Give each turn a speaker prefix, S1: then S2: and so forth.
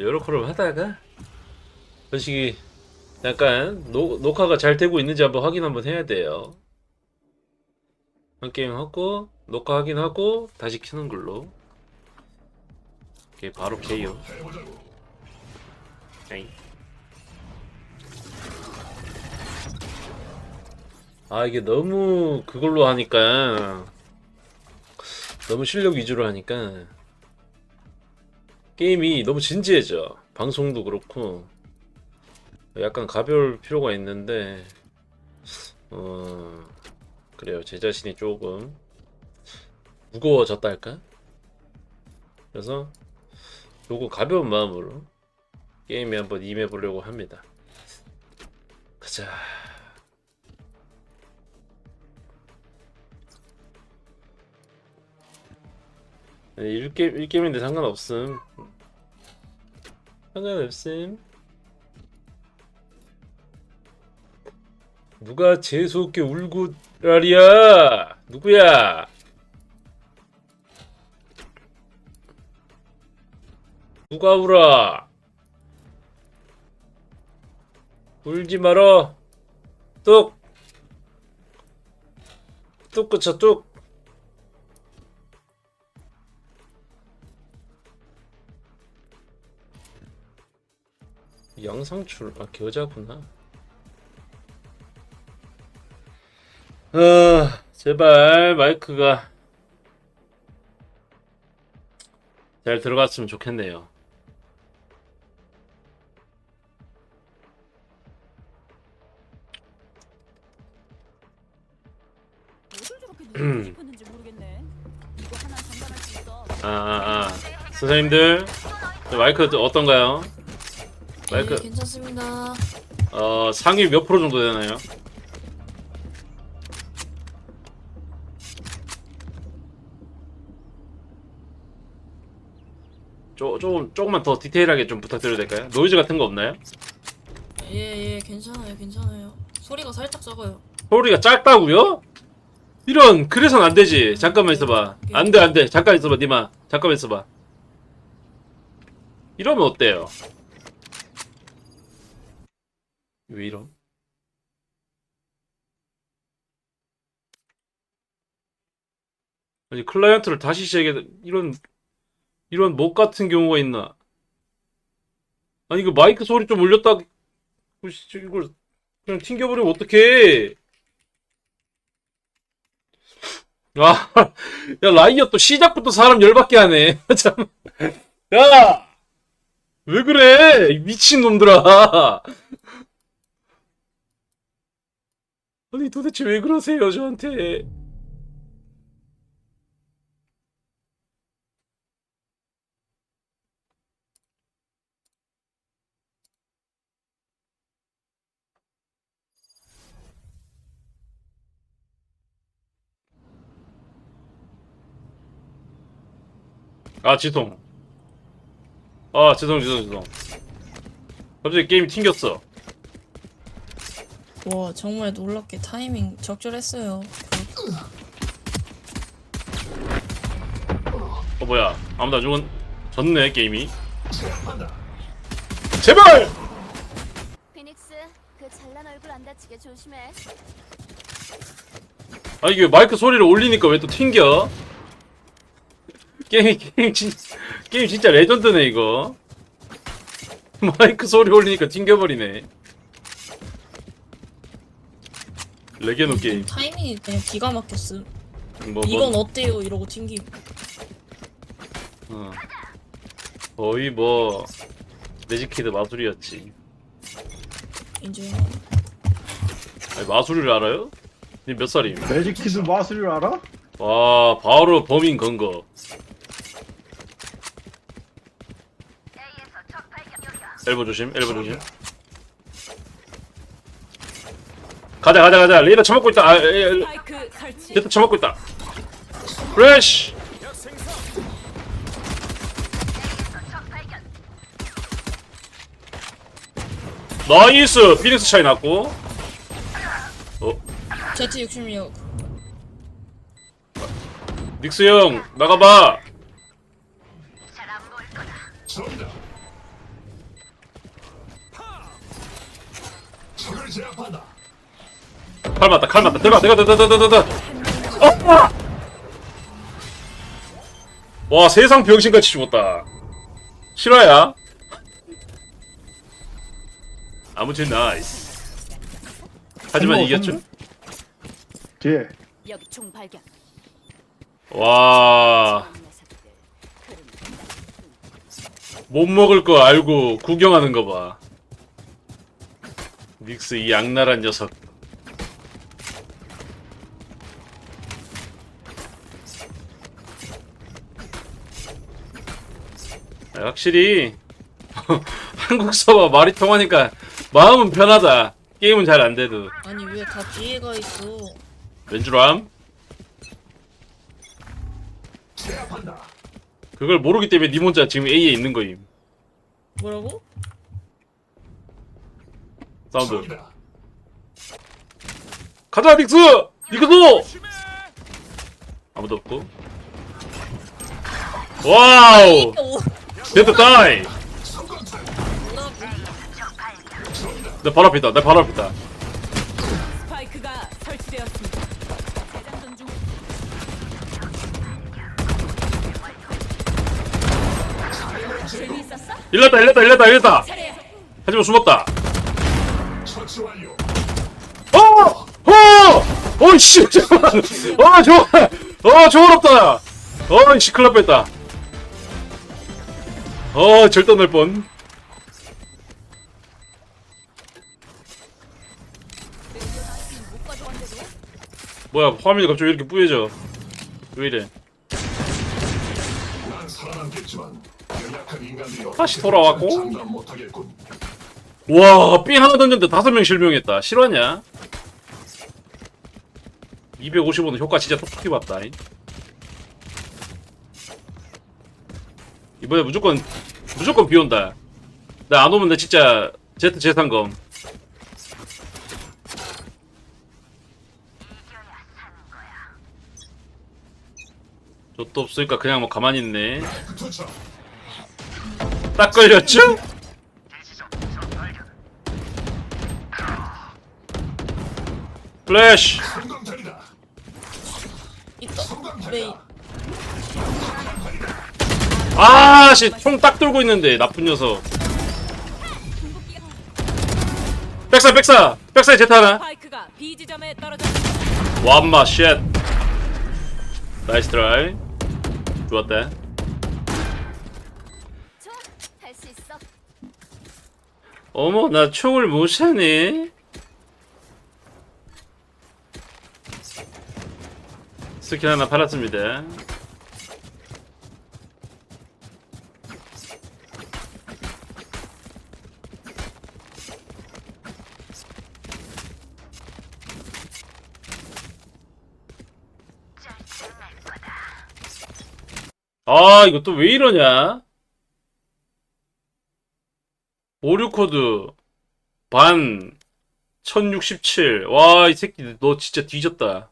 S1: 컬을 하다가 현식이 약간 노, 녹화가 잘 되고 있는지 한번 확인 한번 해야 돼요. 한 게임 하고 녹화 확인하고 다시 켜는 걸로. 오케이 바로 켜요. 에이. 아 이게 너무 그걸로 하니까 너무 실력 위주로 하니까 게임이 너무 진지해져. 방송도 그렇고 약간 가벼울 필요가 있는데 어 그래요. 제 자신이 조금 무거워졌다 할까? 그래서 조금 가벼운 마음으로 게임에 한번 임해 보려고 합니다. 가자. 1게임, 1게임인데 상관없음. 상관없음. 누가 재수없게 울고 라리야? 누구야? 누가 울어? 울지 말어. 뚝. 뚝 그쳐 뚝. 영상출 아 겨자구나. 아 제발 마이크가 잘 들어갔으면 좋겠네요. 아, 아, 아. 선생님들 저 마이크 어떤가요? 마이크
S2: 네, 괜찮습니다.
S1: 어 상위 몇 프로 정도 되나요? 조, 조금 조금만 더 디테일하게 좀 부탁드려도 될까요? 노이즈 같은 거 없나요?
S2: 예, 예, 괜찮아요, 괜찮아요. 소리가 살짝 적어요.
S1: 소리가 짧다고요? 이런 그래선 안 되지. 잠깐만 있어봐. 안 돼, 안 돼. 잠깐 있어봐, 니마. 잠깐만 있어봐. 이러면 어때요? 왜 이럼? 아니 클라이언트를 다시 시작해 이런 이런 목 같은 경우가 있나? 아니 이거 마이크 소리 좀 올렸다. 씨, 이걸 그냥 튕겨버리면 어떡해? 아, 야, 라이어 또 시작부터 사람 열받게 하네. 참. 야! 왜 그래? 이 미친놈들아. 아니, 도대체 왜 그러세요, 저한테? 아, 지송. 아, 죄송, 죄송, 죄송. 갑자기 게임이 튕겼어.
S2: 와, 정말 놀랍게 타이밍 적절했어요.
S1: 어, 뭐야. 아무도 안 죽은, 졌네, 게임이. 제발!
S3: 피닉스, 그 잘난 얼굴 안 다치게 조심해.
S1: 아, 이게 마이크 소리를 올리니까 왜 또 튕겨? 게임, 게임, 진, 게임 진짜 레전드네, 이거. 마이크 소리 올리니까 튕겨버리네. 레게노 게임.
S2: 타이밍이 그냥 기가 막혔음.
S1: 뭐,
S2: 이건
S1: 뭐,
S2: 어때요? 이러고 튕기.
S1: 어. 거의 뭐, 매직키드 마술이었지.
S2: 인정.
S1: 아니, 마술을 알아요? 니 몇 살임?
S4: 매직 키드 마술을 알아?
S1: 와, 바로 범인 건 거. 엘보 조심, 엘보 조심. 가자, 가자, 가자. 레이더 쳐먹고 있다. 아, 에, 에,
S3: 파이크 설치.
S1: 레이더 쳐먹고 있다. 프레쉬! 나이스! 피닉스 차이 났고. 어,
S2: Z66.
S1: 닉스 형, 나가봐! 칼 맞다 칼 맞다 들어가 들어가 들어가 들어가 들어가 어! 와 세상 병신같이 죽었다 실화야 아무튼 나이스 하지만 이겼죠.
S4: 뒤에
S3: 여기 총 발견.
S1: 와 못 먹을 거 알고 구경하는 거 봐. 닉스 이 악랄한 녀석. 확실히 한국 서버 말이 통하니까 마음은 편하다. 게임은 잘 안 돼도
S2: 아니 왜 다 뒤에 가 있어?
S1: 왠줄암? 그걸 모르기 때문에 니 혼자 지금 A에 있는 거임.
S2: 뭐라고?
S1: 사운드. 가자 닉스! 닉스도! 아무도 없고. 와우!
S2: 오,
S1: 데드 다이! 내 바로 앞이다. 내 바로 앞이다.
S3: 스파이크가 설치되었습니다. 재장전 중. 재미있었어?
S1: 일났다 일났다 일났다 일났다!
S3: 차례야.
S1: 하지만 숨었다. 어! 어! 어이씨! 잠깐만! 어, 좋아! 어, 조어렵다! 어이씨, 큰일 날 뻔했다. 어, 절대 날 뻔. 뭐야, 화면이 갑자기 왜 이렇게 뿌얘져? 왜 이래? 다시 돌아왔고.
S5: 장담 못하겠군.
S1: 와, 삥 하나 던졌는데 다섯 명 실명했다. 실화냐? 255는 효과 진짜 똑똑히 봤다. 잉. 이번에 무조건 무조건 비 온다. 나 안 오면 나 진짜 제트 재산검. 저도 없으니까 그냥 뭐 가만히 있네. 딱 걸렸죠? 플래시.
S2: 있다. 메이.
S1: 아씨 총딱 들고 있는데 나쁜 녀석. 백사 백사. 백사에 제트 하나.
S3: 스파이크가 B 지점에 떨어졌습니다.
S1: 완마 쉣. 나이스 트라이. 좋았다.
S3: 좋아, 할수 있어.
S1: 어머 나 총을 못 샤네. 스킬 하나 팔았습니다 아 이거 또 왜 이러냐 오류 코드 반 1067. 와, 이 새끼 너 진짜 뒤졌다.